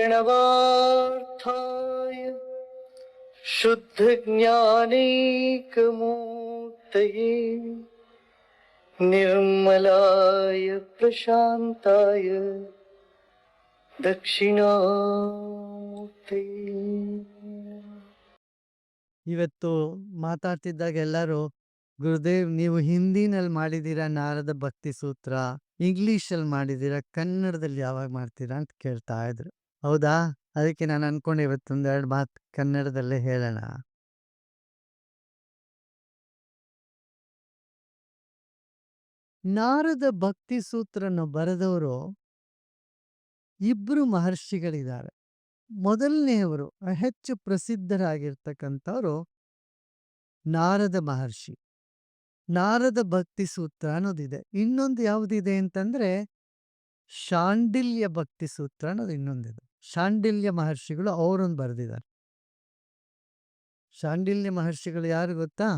प्रणवार्थाय शुद्धज्ञानैकमूर्तये निर्मलाय प्रशान्ताय दक्षिणामूर्तये ಇವತ್ತು ಮಾತಾಡ್ತಿದ್ದಾಗ ಎಲ್ಲರೂ ಗುರುದೇವ್ ನೀವು ಹಿಂದಿನಲ್ಲಿ ಮಾಡಿದ್ದೀರಾ ನಾರದ ಭಕ್ತಿ ಸೂತ್ರ ಇಂಗ್ಲಿಷಲ್ಲಿ ಮಾಡಿದ್ದೀರಾ ಕನ್ನಡದಲ್ಲಿ ಯಾವಾಗ ಮಾಡ್ತೀರಾ ಅಂತ ಕೇಳ್ತಾ ಇದ್ರು ಹೌದಾ? ಅದಕ್ಕೆ ನಾನು ಅನ್ಕೊಂಡೆ ಇವತ್ತೊಂದೆರಡು ಮಾತು ಕನ್ನಡದಲ್ಲೇ ಹೇಳೋಣ. ನಾರದ ಭಕ್ತಿ ಸೂತ್ರನ ಬರೆದವರು ಇಬ್ರು ಮಹರ್ಷಿಗಳಿದ್ದಾರೆ. ಮೊದಲನೆಯವರು ಹೆಚ್ಚು ಪ್ರಸಿದ್ಧರಾಗಿರ್ತಕ್ಕಂಥವ್ರು ನಾರದ ಮಹರ್ಷಿ. ನಾರದ ಭಕ್ತಿ ಸೂತ್ರ ಅನ್ನೋದಿದೆ. ಇನ್ನೊಂದು ಯಾವುದಿದೆ ಅಂತಂದ್ರೆ, ಶಾಂಡಿಲ್ಯ ಭಕ್ತಿ ಸೂತ್ರ ಅನ್ನೋದು ಇನ್ನೊಂದಿದೆ. ಶಾಂಡಿಲ್ಯ ಮಹರ್ಷಿಗಳು ಅವರನ್ನು ಬರೆದಿದ್ದಾರೆ. ಶಾಂಡಿಲ್ಯ ಮಹರ್ಷಿಗಳು ಯಾರು ಗೊತ್ತಾ?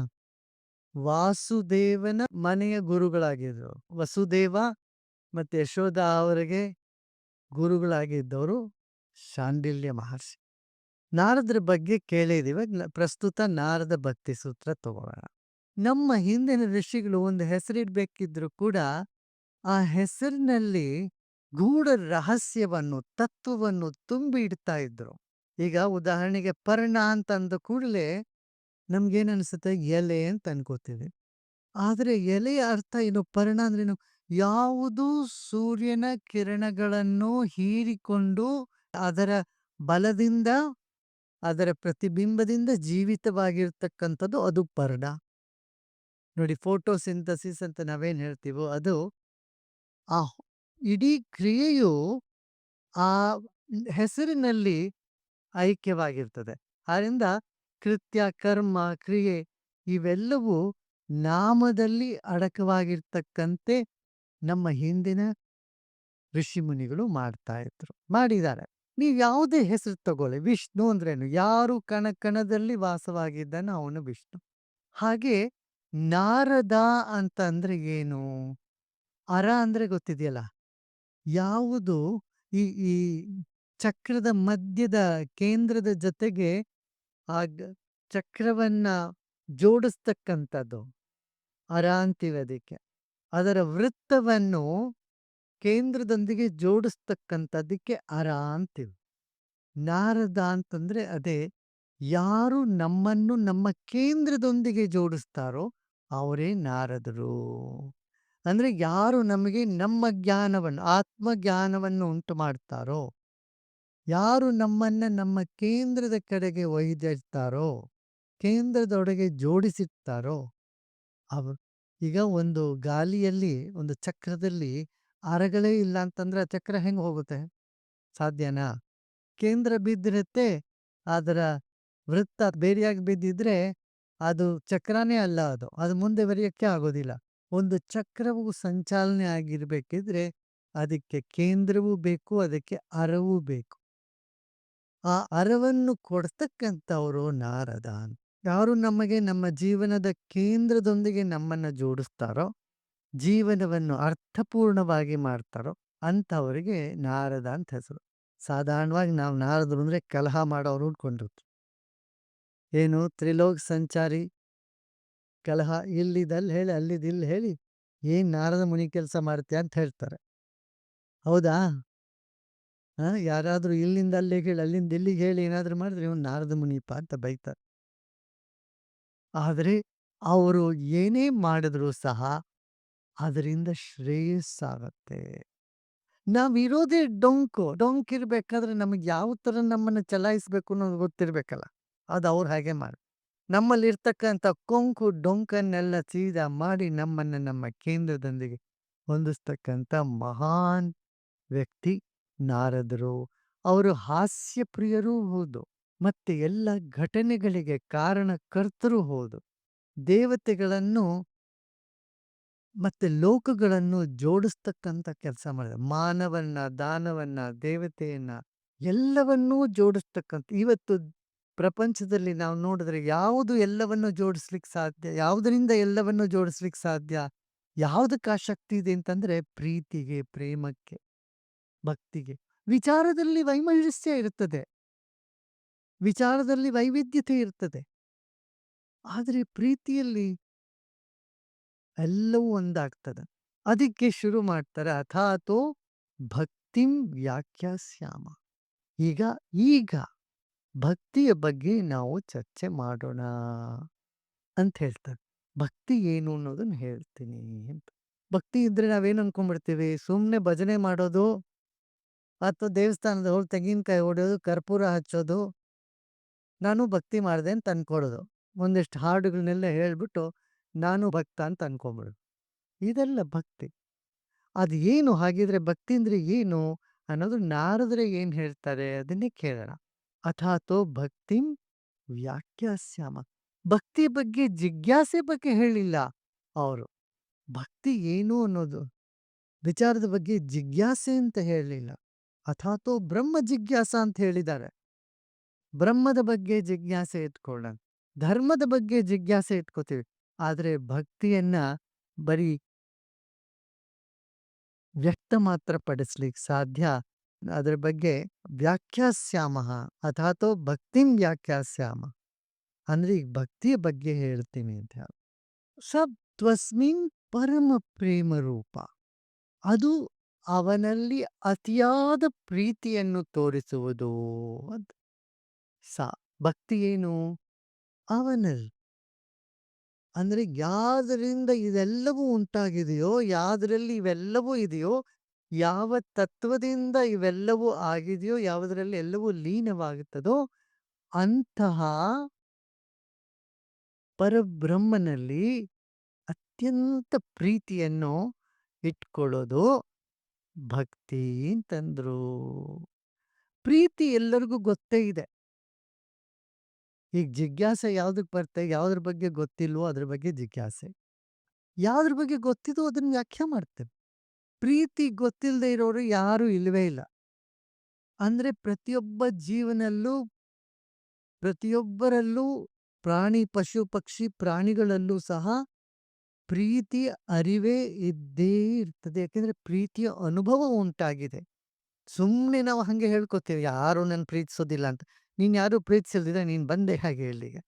ವಾಸುದೇವನ ಮನೆಯ ಗುರುಗಳಾಗಿದ್ರು. ವಸುದೇವ ಮತ್ತು ಯಶೋಧ ಅವರಿಗೆ ಗುರುಗಳಾಗಿದ್ದವರು ಶಾಂಡಿಲ್ಯ ಮಹರ್ಷಿ. ನಾರದ್ರ ಬಗ್ಗೆ ಕೇಳಿದ್ದೀವಿ ಪ್ರಸ್ತುತ ನಾರದ ಭಕ್ತಿ ಸೂತ್ರ ತಗೋಣ ನಮ್ಮ ಹಿಂದಿನ ಋಷಿಗಳು ಒಂದು ಹೆಸರಿಡ್ಬೇಕಿದ್ರು ಕೂಡ ಆ ಹೆಸರಿನಲ್ಲಿ ಗೂಢ ರಹಸ್ಯವನ್ನು, ತತ್ವವನ್ನು ತುಂಬಿ ಇಡ್ತಾ ಇದ್ರು. ಈಗ ಉದಾಹರಣೆಗೆ ಪರ್ಣ ಅಂತ ಅಂದ ಕೂಡಲೇ ನಮ್ಗೇನ್ ಅನ್ಸುತ್ತೆ? ಎಲೆ ಅಂತ ಅನ್ಕೋತೀವಿ. ಆದ್ರೆ ಎಲೆಯ ಅರ್ಥ ಏನು? ಪರ್ಣ ಅಂದ್ರೇನು? ಯಾವುದು ಸೂರ್ಯನ ಕಿರಣಗಳನ್ನು ಹೀರಿಕೊಂಡು ಅದರ ಬಲದಿಂದ, ಅದರ ಪ್ರತಿಬಿಂಬದಿಂದ ಜೀವಿತವಾಗಿರ್ತಕ್ಕಂಥದ್ದು ಅದು ಪರ್ಣ. ನೋಡಿ, ಫೋಟೋಸಿಂಥಸಿಸ್ ಅಂತ ನಾವೇನ್ ಹೇಳ್ತೀವೋ ಅದು, ಆ ಇಡೀ ಕ್ರಿಯೆಯು ಆ ಹೆಸರಿನಲ್ಲಿ ಐಕ್ಯವಾಗಿರ್ತದೆ. ಆದ್ದರಿಂದ ಕೃತ್ಯ, ಕರ್ಮ, ಕ್ರಿಯೆ ಇವೆಲ್ಲವೂ ನಾಮದಲ್ಲಿ ಅಡಕವಾಗಿರ್ತಕ್ಕಂತೆ ನಮ್ಮ ಹಿಂದಿನ ಋಷಿಮುನಿಗಳು ಮಾಡ್ತಾ ಇದ್ರು, ಮಾಡಿದ್ದಾರೆ. ನೀವು ಯಾವುದೇ ಹೆಸರು ತಗೊಳ್ಳಿ. ವಿಷ್ಣು ಅಂದ್ರೇನು? ಯಾರು ಕಣ ಕಣದಲ್ಲಿ ವಾಸವಾಗಿದ್ದಾನೋ ಅವನು ವಿಷ್ಣು. ಹಾಗೆ ನಾರದ ಅಂತ ಅಂದ್ರೆ ಏನು? ಅರ ಅಂದ್ರೆ ಗೊತ್ತಿದೆಯಲ್ಲ? ಯಾವುದು ಈ ಈ ಚಕ್ರದ ಮಧ್ಯದ ಕೇಂದ್ರದ ಜೊತೆಗೆ ಆ ಚಕ್ರವನ್ನ ಜೋಡಿಸ್ತಕ್ಕಂಥದ್ದು ಅರ ಅಂತೀವಿ ಅದಕ್ಕೆ ಅದರ ವೃತ್ತವನ್ನು ಕೇಂದ್ರದೊಂದಿಗೆ ಜೋಡಿಸ್ತಕ್ಕಂಥದ್ದಕ್ಕೆ ಅರ ಅಂತೀವಿ ನಾರದ ಅಂತಂದ್ರೆ ಅದೇ ಯಾರು ನಮ್ಮನ್ನು ನಮ್ಮ ಕೇಂದ್ರದೊಂದಿಗೆ ಜೋಡಿಸ್ತಾರೋ, ಅವರೇ ನಾರದರು. ಅಂದ್ರೆ ಯಾರು ನಮಗೆ ನಮ್ಮ ಜ್ಞಾನವನ್ನು ಆತ್ಮ ಜ್ಞಾನವನ್ನು ಉಂಟು ಮಾಡ್ತಾರೋ, ಯಾರು ನಮ್ಮನ್ನ ನಮ್ಮ ಕೇಂದ್ರದ ಕಡೆಗೆ ಒಯ್ದಿರ್ತಾರೋ, ಕೇಂದ್ರದೊಳಗೆ ಜೋಡಿಸಿರ್ತಾರೋ ಅವರು ಈಗ ಒಂದು ಗಾಲಿಯಲ್ಲಿ, ಒಂದು ಚಕ್ರದಲ್ಲಿ ಅರಗಳೇ ಇಲ್ಲ ಅಂತಂದ್ರೆ ಆ ಚಕ್ರ ಹೆಂಗೆ ಹೋಗುತ್ತೆ? ಸಾಧ್ಯನಾ? ಕೇಂದ್ರ ಬಿದ್ದಿರುತ್ತೆ, ಅದರ ವೃತ್ತ ಬೇರೆಯಾಗಿ ಬಿದ್ದಿದ್ರೆ ಅದು ಚಕ್ರನೇ ಅಲ್ಲ ಅದು ಅದು ಮುಂದೆ ಬರೆಯೋಕ್ಕೆ ಆಗೋದಿಲ್ಲ. ಒಂದು ಚಕ್ರವು ಸಂಚಾಲನೆ ಆಗಿರ್ಬೇಕಿದ್ರೆ ಅದಕ್ಕೆ ಕೇಂದ್ರವೂ ಬೇಕು, ಅದಕ್ಕೆ ಅರವೂ ಬೇಕು. ಆ ಅರವನ್ನು ಕೊಡ್ತಕ್ಕಂಥವರು ನಾರದ. ಯಾರು ನಮಗೆ ನಮ್ಮ ಜೀವನದ ಕೇಂದ್ರದೊಂದಿಗೆ ನಮ್ಮನ್ನ ಜೋಡಿಸ್ತಾರೋ, ಜೀವನವನ್ನು ಅರ್ಥಪೂರ್ಣವಾಗಿ ಮಾಡ್ತಾರೋ ಅಂಥವರಿಗೆ ನಾರದ ಅಂತ ಹೆಸರು. ಸಾಧಾರಣವಾಗಿ ನಾವು ನಾರದರು ಅಂದರೆ ಕಲಹ ಮಾಡೋರು ಅನ್ಕೊಂಡಿರ್ತೀವಿ ಏನು ತ್ರಿಲೋಕ್ ಸಂಚಾರಿ ಕಲಹ ಇಲ್ಲಿದಲ್ಲಿ ಹೇಳಿ ಅಲ್ಲಿದ್ದು ಇಲ್ಲಿ ಹೇಳಿ, ಏನು ನಾರದ ಮುನಿ ಕೆಲಸ ಮಾಡ್ತೀಯ ಅಂತ ಹೇಳ್ತಾರೆ. ಹೌದಾ? ಹಾಂ, ಯಾರಾದರೂ ಇಲ್ಲಿಂದ ಅಲ್ಲಿಗೆ ಹೇಳಿ, ಅಲ್ಲಿಂದ ಇಲ್ಲಿಗೆ ಹೇಳಿ, ಏನಾದರೂ ಮಾಡಿದ್ರೆ ಇವನು ನಾರದ ಮುನಿಪ ಅಂತ ಬೈತಾರೆ. ಆದರೆ ಅವರು ಏನೇ ಮಾಡಿದ್ರೂ ಸಹ ಅದರಿಂದ ಶ್ರೇಯಸ್ಸಾಗತ್ತೆ. ನಾವಿರೋದೇ ಡೊಂಕು, ಡೊಂಕ್ ಇರ್ಬೇಕಾದ್ರೆ ನಮಗೆ ಯಾವ ಥರ ನಮ್ಮನ್ನು ಚಲಾಯಿಸ್ಬೇಕು ಅನ್ನೋದು ಗೊತ್ತಿರ್ಬೇಕಲ್ಲ, ಅದು ಅವ್ರು ಹಾಗೆ ಮಾಡಿ ನಮ್ಮಲ್ಲಿ ಇರ್ತಕ್ಕಂಥ ಕೊಂಕು ಡೊಂಕನ್ನೆಲ್ಲ ಸೀದಾ ಮಾಡಿ ನಮ್ಮನ್ನು ನಮ್ಮ ಕೇಂದ್ರದೊಂದಿಗೆ ಹೊಂದಿಸ್ತಕ್ಕಂಥ ಮಹಾನ್ ವ್ಯಕ್ತಿ ನಾರದರು. ಅವರು ಹಾಸ್ಯಪ್ರಿಯರೂ ಹೌದು, ಮತ್ತೆ ಎಲ್ಲ ಘಟನೆಗಳಿಗೆ ಕಾರಣಕರ್ತರೂ ಹೌದು. ದೇವತೆಗಳನ್ನು ಮತ್ತೆ ಲೋಕಗಳನ್ನು ಜೋಡಿಸ್ತಕ್ಕಂಥ ಕೆಲಸ ಮಾಡಿದ. ಮಾನವನ್ನ, ದಾನವನ್ನ, ದೇವತೆಯನ್ನ ಎಲ್ಲವನ್ನೂ ಜೋಡಿಸ್ತಕ್ಕಂಥ, ಇವತ್ತು ಪ್ರಪಂಚದಲ್ಲಿ ನಾವು ನೋಡಿದ್ರೆ ಯಾವುದು ಎಲ್ಲವನ್ನು ಜೋಡಿಸ್ಲಿಕ್ಕೆ ಸಾಧ್ಯ, ಯಾವುದರಿಂದ ಎಲ್ಲವನ್ನು ಜೋಡಿಸ್ಲಿಕ್ಕೆ ಸಾಧ್ಯ, ಯಾವುದಕ್ಕೆ ಆ ಶಕ್ತಿ ಇದೆ ಅಂತಂದ್ರೆ ಪ್ರೀತಿಗೆ, ಪ್ರೇಮಕ್ಕೆ, ಭಕ್ತಿಗೆ. ವಿಚಾರದಲ್ಲಿ ವೈಮನಸ್ಯ ಇರುತ್ತದೆ. ವಿಚಾರದಲ್ಲಿ ವೈವಿಧ್ಯತೆ ಇರ್ತದೆ. ಆದರೆ ಪ್ರೀತಿಯಲ್ಲಿ ಎಲ್ಲವೂ ಒಂದಾಗ್ತದೆ. ಅದಕ್ಕೆ ಶುರು ಮಾಡ್ತಾರೆ ಅಥಾತೋ ಭಕ್ತಿಂ ವ್ಯಾಖ್ಯಾಸ್ಯಾಮ. ಈಗ ಈಗ. ಭಕ್ತಿಯ ಬಗ್ಗೆ ನಾವು ಚರ್ಚೆ ಮಾಡೋಣ ಅಂತ ಹೇಳ್ತಾರೆ. ಭಕ್ತಿ ಏನು ಅನ್ನೋದನ್ನ ಹೇಳ್ತೀನಿ ಅಂತ. ಭಕ್ತಿ ಇದ್ರೆ ನಾವೇನು ಅನ್ಕೊಂಡ್ಬಿಡ್ತೀವಿ? ಸುಮ್ಮನೆ ಭಜನೆ ಮಾಡೋದು ಅಥವಾ ದೇವಸ್ಥಾನದ ಹೋಗಿ ತೆಂಗಿನಕಾಯಿ ಹೊಡೆಯೋದು, ಕರ್ಪೂರ ಹಚ್ಚೋದು, ನಾನು ಭಕ್ತಿ ಮಾಡಿದೆ ಅಂತ ಅನ್ಕೊಡೋದು ಒಂದಿಷ್ಟು ಹಾಡುಗಳನ್ನೆಲ್ಲ ಹೇಳ್ಬಿಟ್ಟು ನಾನು ಭಕ್ತ ಅಂತ ಅನ್ಕೊಂಬಿಡೋದು. ಇದೆಲ್ಲ ಭಕ್ತಿ. ಅದು ಏನು? ಹಾಗಿದ್ರೆ ಭಕ್ತಿ ಅಂದ್ರೆ ಏನು ಅನ್ನೋದು ನಾರದ್ರೆ ಏನು ಹೇಳ್ತಾರೆ? ಅದನ್ನೇ ಕೇಳೋಣ. ಅಥಾತೋ ಭಕ್ತಿಂ ವ್ಯಾಖ್ಯಾಸ್ಯಾಮ ಭಕ್ತಿ ಬಗ್ಗೆ ಜಿಜ್ಞಾಸೆ ಬಗ್ಗೆ ಹೇಳಿಲ್ಲ ಅವರು। ಭಕ್ತಿ ಏನು ಅನ್ನೋದು, ವಿಚಾರದ ಬಗ್ಗೆ ಜಿಜ್ಞಾಸೆ ಅಂತ ಹೇಳಲಿಲ್ಲ। ಅಥಾತೋ ಬ್ರಹ್ಮ ಜಿಜ್ಞಾಸ ಅಂತ ಹೇಳಿದ್ದಾರೆ। ಬ್ರಹ್ಮದ ಬಗ್ಗೆ ಜಿಜ್ಞಾಸೆ ಇಟ್ಕೊಳ್ಳೋಣ, ಧರ್ಮದ ಬಗ್ಗೆ ಜಿಜ್ಞಾಸೆ ಇಟ್ಕೋತೀವಿ, ಆದರೆ ಭಕ್ತಿಯನ್ನ ಬರೀ ವ್ಯಕ್ತ ಮಾತ್ರ ಪಡಿಸ್ಲಿಕ್ಕೆ ಸಾಧ್ಯ ಅದರ ಬಗ್ಗೆ ವ್ಯಾಖ್ಯಾಸ್ಯಾಮ ಅಥಾತೋ ಭಕ್ತಿಂ ವ್ಯಾಖ್ಯಾಸ್ಯಾಮ. ಅಂದ್ರೆ ಈಗ ಭಕ್ತಿಯ ಬಗ್ಗೆ ಹೇಳ್ತೀನಿ ಅಂತ ಹೇಳಿ. ಸಬ್ ತ್ವಸ್ಮಿನ್ ಪರಮ ಪ್ರೇಮ ರೂಪ. ಅದು ಅವನಲ್ಲಿ ಅತಿಯಾದ ಪ್ರೀತಿಯನ್ನು ತೋರಿಸುವುದು ಅಂತ. ಸ ಭಕ್ತಿ ಏನು? ಅವನಲ್ಲಿ. ಅಂದ್ರೆ ಯಾವ್ದರಿಂದ ಇದೆಲ್ಲವೂ ಉಂಟಾಗಿದೆಯೋ, ಯಾವ್ದ್ರಲ್ಲಿ ಇವೆಲ್ಲವೂ ಇದೆಯೋ ಯಾವ ತತ್ವದಿಂದ ಇವೆಲ್ಲವೂ ಆಗಿದೆಯೋ, ಯಾವುದರಲ್ಲಿ ಎಲ್ಲವೂ ಲೀನವಾಗುತ್ತದೋ, ಅಂತಹ ಪರಬ್ರಹ್ಮನಲ್ಲಿ ಅತ್ಯಂತ ಪ್ರೀತಿಯನ್ನು ಇಟ್ಕೊಳ್ಳೋದು ಭಕ್ತಿ ಅಂತಂದ್ರು. ಪ್ರೀತಿ ಎಲ್ಲರಿಗೂ ಗೊತ್ತೇ ಇದೆ. ಈಗ ಜಿಜ್ಞಾಸೆ ಯಾವ್ದಕ್ ಬರ್ತೆ ಯಾವ್ದ್ರ ಬಗ್ಗೆ ಗೊತ್ತಿಲ್ವೋ ಅದ್ರ ಬಗ್ಗೆ ಜಿಜ್ಞಾಸೆ. ಯಾವ್ದ್ರ ಬಗ್ಗೆ ಗೊತ್ತಿದೋ ಅದನ್ನ ವ್ಯಾಖ್ಯಾ ಮಾಡ್ತೇವೆ. ಪ್ರೀತಿ ಗೊತ್ತಿಲ್ಲದೆ ಇರೋರು ಯಾರು ಇಲ್ವೇ ಇಲ್ಲ. ಅಂದ್ರೆ ಪ್ರತಿಯೊಬ್ಬ ಜೀವನಲ್ಲೂ, ಪ್ರತಿಯೊಬ್ಬರಲ್ಲೂ ಪ್ರಾಣಿ, ಪಶು, ಪಕ್ಷಿ, ಪ್ರಾಣಿಗಳಲ್ಲೂ ಸಹ ಪ್ರೀತಿ, ಅರಿವೇ ಇದ್ದೇ ಇರ್ತದೆ. ಯಾಕೆಂದ್ರೆ ಪ್ರೀತಿಯ ಅನುಭವ ಉಂಟಾಗಿದೆ. ಸುಮ್ಮನೆ ನಾವು ಹಂಗೆ ಹೇಳ್ಕೊತೀವಿ, ಯಾರು ನನ್ನ ಪ್ರೀತಿಸೋದಿಲ್ಲ ಅಂತ. ನೀನ್ ಯಾರು ಪ್ರೀತಿಸಲ್ದಿದ್ರೆ ನೀನ್ ಬಂದೆ ಹಾಗೆ ಹೇಳಿಗೆ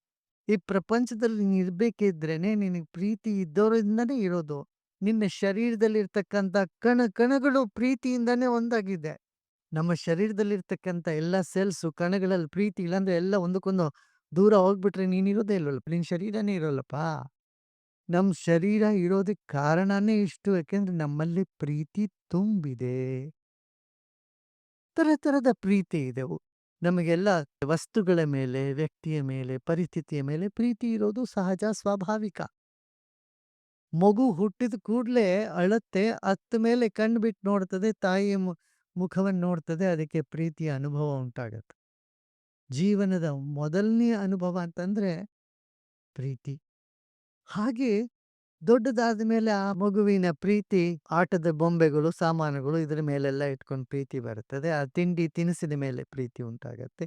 ಈ ಪ್ರಪಂಚದಲ್ಲಿ ನೀನ್ ಇರ್ಬೇಕಿದ್ರೇನೆ ನಿನಗೆ ಪ್ರೀತಿ ಇದ್ದವರಿಂದನೇ ಇರೋದು. ನಿನ್ನ ಶರೀರದಲ್ಲಿರ್ತಕ್ಕಂಥ ಕಣ, ಕಣಗಳು ಪ್ರೀತಿಯಿಂದನೇ ಒಂದಾಗಿದೆ. ನಮ್ಮ ಶರೀರದಲ್ಲಿರ್ತಕ್ಕಂಥ ಎಲ್ಲ ಸೆಲ್ಸು ಕಣಗಳಲ್ಲಿ ಪ್ರೀತಿ ಇಲ್ಲಾಂದ್ರೆ ಎಲ್ಲ ಒಂದಕ್ಕೊಂದು ದೂರ ಹೋಗ್ಬಿಟ್ರೆ ನೀನಿರೋದೇ ಇಲ್ವಲ್ಲಪ್ಪ ನಿನ್ನ ಶರೀರನೇ ಇರೋಲ್ಲಪ್ಪ. ನಮ್ಮ ಶರೀರ ಇರೋದಕ್ಕೆ ಕಾರಣನೇ ಇಷ್ಟು, ಯಾಕೆಂದ್ರೆ ನಮ್ಮಲ್ಲಿ ಪ್ರೀತಿ ತುಂಬಿದೆ. ತರ ತರದ ಪ್ರೀತಿ ಇದೆವು. ನಮಗೆಲ್ಲ ವಸ್ತುಗಳ ಮೇಲೆ, ವ್ಯಕ್ತಿಯ ಮೇಲೆ, ಪರಿಸ್ಥಿತಿಯ ಮೇಲೆ ಪ್ರೀತಿ ಇರೋದು ಸಹಜ, ಸ್ವಾಭಾವಿಕ. ಮಗು ಹುಟ್ಟಿದ ಕೂಡ್ಲೆ ಅಳತ್ತೆ, ಅತ್ತ ಮೇಲೆ ಕಣ್ಣು ಬಿಟ್ಟು ನೋಡ್ತದೆ, ತಾಯಿಯ ಮುಖವನ್ನು ನೋಡ್ತದೆ, ಅದಕ್ಕೆ ಪ್ರೀತಿಯ ಅನುಭವ ಉಂಟಾಗತ್ತೆ. ಜೀವನದ ಮೊದಲನೇ ಅನುಭವ ಅಂತಂದ್ರೆ ಪ್ರೀತಿ. ಹಾಗೆ ದೊಡ್ಡದಾದ ಮೇಲೆ ಆ ಮಗುವಿನ ಪ್ರೀತಿ, ಆಟದ ಬೊಂಬೆಗಳು, ಸಾಮಾನುಗಳು ಇದರ ಮೇಲೆಲ್ಲ ಇಟ್ಕೊಂಡು ಪ್ರೀತಿ ಬರುತ್ತದೆ. ಆ ತಿಂಡಿ ತಿನಿಸಿದ ಮೇಲೆ ಪ್ರೀತಿ ಉಂಟಾಗತ್ತೆ.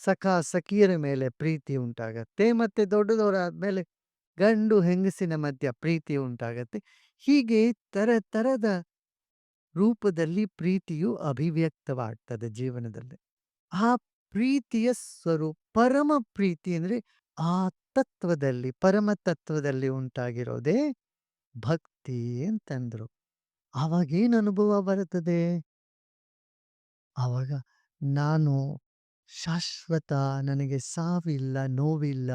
ಸಖ ಸಖಿಯರ ಮೇಲೆ ಪ್ರೀತಿ ಉಂಟಾಗತ್ತೆ. ಮತ್ತೆ ದೊಡ್ಡದವರಾದ್ಮೇಲೆ ಗಂಡು ಹೆಂಗಸಿನ ಮಧ್ಯ ಪ್ರೀತಿ ಉಂಟಾಗತ್ತೆ. ಹೀಗೆ ತರ ತರದ ರೂಪದಲ್ಲಿ ಪ್ರೀತಿಯು ಅಭಿವ್ಯಕ್ತವಾಗ್ತದೆ ಜೀವನದಲ್ಲಿ. ಆ ಪ್ರೀತಿಯ ಸ್ವರೂಪ ಪರಮ ಪ್ರೀತಿ ಅಂದ್ರೆ ಆ ತತ್ವದಲ್ಲಿ, ಪರಮ ತತ್ವದಲ್ಲಿ ಉಂಟಾಗಿರೋದೇ ಭಕ್ತಿ ಅಂತಂದ್ರು. ಅವಾಗೇನು ಅನುಭವ ಬರುತ್ತದೆ? ಆವಾಗ ನಾನು ಶಾಶ್ವತ, ನನಗೆ ಸಾವಿಲ್ಲ, ನೋವಿಲ್ಲ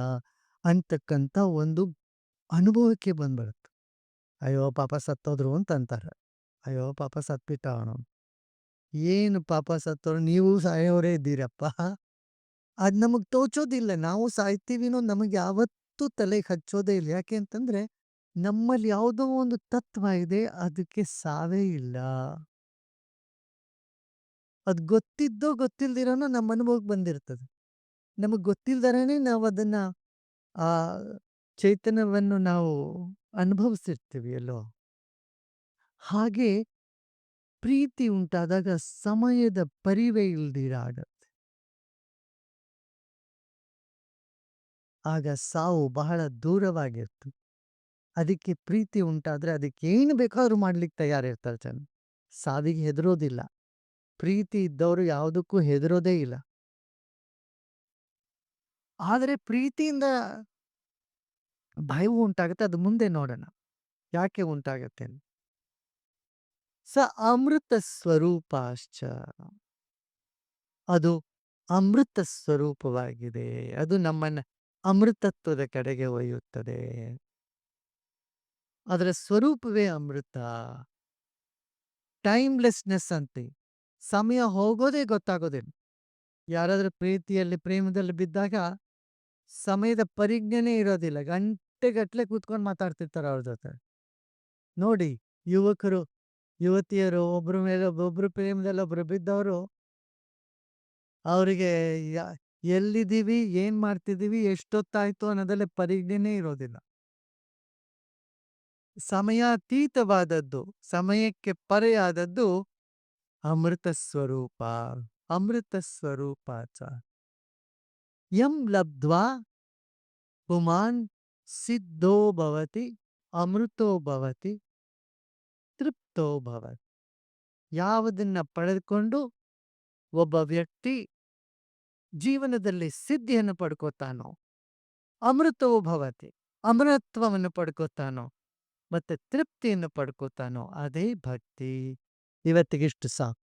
ಅಂತಕ್ಕಂಥ ಒಂದು ಅನುಭವಕ್ಕೆ ಬಂದ್ಬಿಡುತ್ತೆ. ಅಯ್ಯೋ ಪಾಪ ಸತ್ತೋದ್ರು ಅಂತ ಅಂತಾರೆ. ಅಯ್ಯೋ ಪಾಪ ಸತ್ಬಿಟ್ಟ ಅವನು. ಏನು ಪಾಪ ಸತ್ತೋರು, ನೀವು ಸಾಯೋರೇ ಇದ್ದೀರಪ್ಪ. ಅದು ನಮಗೆ ತೋಚೋದಿಲ್ಲ. ನಾವು ಸಾಯ್ತೀವಿನೋ ನಮಗೆ ಯಾವತ್ತೂ ತಲೆಗೆ ಹಚ್ಚೋದೇ ಇಲ್ಲ. ಯಾಕೆ ಅಂತಂದರೆ ನಮ್ಮಲ್ಲಿ ಯಾವುದೋ ಒಂದು ತತ್ವ ಇದೆ, ಅದಕ್ಕೆ ಸಾವೇ ಇಲ್ಲ. ಅದು ಗೊತ್ತಿದ್ದೋ ಗೊತ್ತಿಲ್ದಿರೋನೋ ನಮ್ಮ ಅನುಭವಕ್ಕೆ ಬಂದಿರ್ತದೆ. ನಮಗೆ ಗೊತ್ತಿಲ್ದರೇ ನಾವು ಅದನ್ನ ಆ ಚೈತನ್ಯವನ್ನು ನಾವು ಅನುಭವಿಸಿರ್ತೀವಿ ಎಲ್ಲೋ. ಹಾಗೆ ಪ್ರೀತಿ ಉಂಟಾದಾಗ ಸಮಯದ ಪರಿವೇ ಇಲ್ದಿರ ಆಗತ್ತೆ. ಆಗ ಸಾವು ಬಹಳ ದೂರವಾಗಿರ್ತು. ಅದಕ್ಕೆ ಪ್ರೀತಿ ಉಂಟಾದ್ರೆ ಅದಕ್ಕೆ ಏನು ಬೇಕಾದ್ರೂ ಮಾಡ್ಲಿಕ್ಕೆ ತಯಾರಿರ್ತಾರೆ ಜನ. ಸಾವಿಗೆ ಹೆದರೋದಿಲ್ಲ. ಪ್ರೀತಿ ಇದ್ದವರು ಯಾವುದಕ್ಕೂ ಹೆದರೋದೇ ಇಲ್ಲ. ಆದರೆ ಪ್ರೀತಿಯಿಂದ ಭಯವು ಉಂಟಾಗುತ್ತೆ, ಅದು ಮುಂದೆ ನೋಡೋಣ. ಯಾಕೆ ಉಂಟಾಗತ್ತೆ. ಸ ಅಮೃತ ಸ್ವರೂಪಾಶ್ಚ. ಅದು ಅಮೃತ ಸ್ವರೂಪವಾಗಿದೆ. ಅದು ನಮ್ಮನ್ನ ಅಮೃತತ್ವದ ಕಡೆಗೆ ಒಯ್ಯುತ್ತದೆ. ಅದರ ಸ್ವರೂಪವೇ ಅಮೃತ. ಟೈಮ್ಲೆಸ್ನೆಸ್ ಅಂತೆ. ಸಮಯ ಹೋಗೋದೇ ಗೊತ್ತಾಗೋದಿಲ್ಲ. ಯಾರಾದ್ರೂ ಪ್ರೀತಿಯಲ್ಲಿ, ಪ್ರೇಮದಲ್ಲಿ ಬಿದ್ದಾಗ ಸಮಯದ ಪರಿಜ್ಞಾನೇ ಇರೋದಿಲ್ಲ. ಗಂಟೆಗಟ್ಟಲೆ ಕೂತ್ಕೊಂಡು ಮಾತಾಡ್ತಿರ್ತಾರೆ ಅವ್ರ ಜೊತೆ. ನೋಡಿ, ಯುವಕರು, ಯುವತಿಯರು ಒಬ್ಬರ ಮೇಲೆ ಒಬ್ಬೊಬ್ರು ಪ್ರೇಮದಲ್ಲಿ ಒಬ್ರು ಬಿದ್ದವರು ಅವರಿಗೆ ಎಲ್ಲಿದ್ದೀವಿ, ಏನ್ ಮಾಡ್ತಿದ್ದೀವಿ, ಎಷ್ಟೊತ್ತಾಯ್ತು ಅನ್ನೋದಲ್ಲೇ ಪರಿಜ್ಞೆನೇ ಇರೋದಿಲ್ಲ. ಸಮಯಾತೀತವಾದದ್ದು, ಸಮಯಕ್ಕೆ ಪರೆಯಾದದ್ದು ಅಮೃತ ಸ್ವರೂಪ ಅಮೃತ ಸ್ವರೂಪ ಚ. ಯಂ ಲಬ್ಧ್ವಾ ಪುಮಾನ್ ಸಿದ್ಧೋ ಭವತಿ ಅಮೃತೋ ಭವತಿ ತೃಪ್ತೋ ಭವತಿ ಯಾವುದನ್ನ ಪಡೆದುಕೊಂಡು ಒಬ್ಬ ವ್ಯಕ್ತಿ ಜೀವನದಲ್ಲಿ ಸಿದ್ಧಿಯನ್ನು ಪಡ್ಕೋತಾನೋ ಅಮೃತೋ ಭವತಿ, ಅಮರತ್ವವನ್ನು ಪಡ್ಕೋತಾನೋ, ಮತ್ತೆ ತೃಪ್ತಿಯನ್ನು ಪಡ್ಕೋತಾನೋ, ಅದೇ ಭಕ್ತಿ. ಇವತ್ತಿಗಿಷ್ಟು ಸಾಕು.